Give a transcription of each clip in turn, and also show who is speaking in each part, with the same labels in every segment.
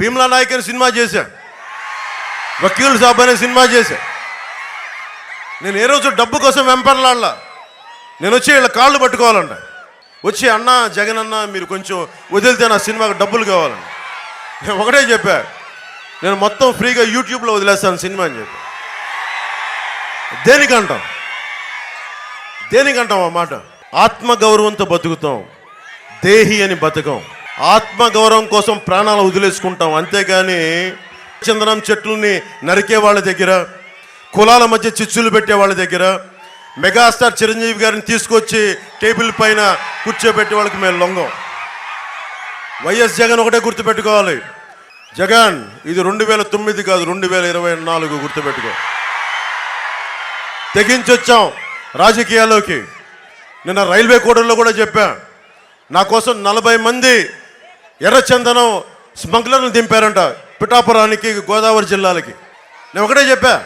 Speaker 1: భీమ్లా నాయక్ అని సినిమా చేశా వకీల్ సాబ్ అనే సినిమా చేశా నేను ఏ రోజు డబ్బు కోసం వెంపర్లాడలా? నేను వచ్చి వీళ్ళ కాళ్ళు పట్టుకోవాలంట. వచ్చి అన్న జగన్ అన్న మీరు కొంచెం వదిలితే నా సినిమాకి డబ్బులు కావాలండి నేను ఒకటే చెప్పా. నేను మొత్తం ఫ్రీగా యూట్యూబ్లో వదిలేస్తాను సినిమా అని చెప్పి. దేనికంటాం? దేనికంటాం ఆ మాట? ఆత్మగౌరవంతో బతుకుతాం. దేహి అని బతకం. ఆత్మగౌరవం కోసం ప్రాణాలు వదిలేసుకుంటాం. అంతేగాని చందనం చెట్లని నరికే వాళ్ళ దగ్గర కులాల మధ్య చిచ్చులు పెట్టే వాళ్ళ దగ్గర మెగాస్టార్ చిరంజీవి గారిని తీసుకొచ్చి టేబుల్ పైన కూర్చోబెట్టే వాళ్ళకి మేము లొంగం. వైఎస్ జగన్ ఒకటే గుర్తుపెట్టుకోవాలి. జగన్ ఇది రెండు వేల తొమ్మిది కాదు రెండు వేల ఇరవై నాలుగు గుర్తుపెట్టుకో. తెగించొచ్చాం రాజకీయాల్లోకి. నిన్న రైల్వే కోడల్లో కూడా చెప్పా నా కోసం నలభై మంది ఎర్రచందనం స్మగ్లర్లు దింపారంట పిఠాపురానికి గోదావరి జిల్లాలకి. నేను ఒకటే చెప్పా.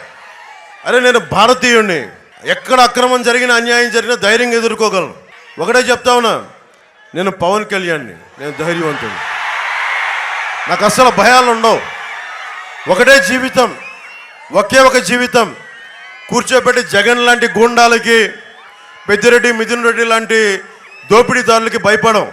Speaker 1: అరే నేను భారతీయుణ్ణి. ఎక్కడ అక్రమం జరిగినా అన్యాయం జరిగినా ధైర్యంగా ఎదుర్కోగలను. ఒకటే చెప్తా ఉన్నా. నేను పవన్ కళ్యాణ్ని. నేను ధైర్యవంతుని నాకు అస్సలు భయాలు ఉండవు. ఒకటే జీవితం. ఒకే ఒక జీవితం. కూర్చోబెట్టి జగన్ లాంటి గూండాలకి పెద్దిరెడ్డి మిథున్ రెడ్డి లాంటి దోపిడీదారులకి భయపడం.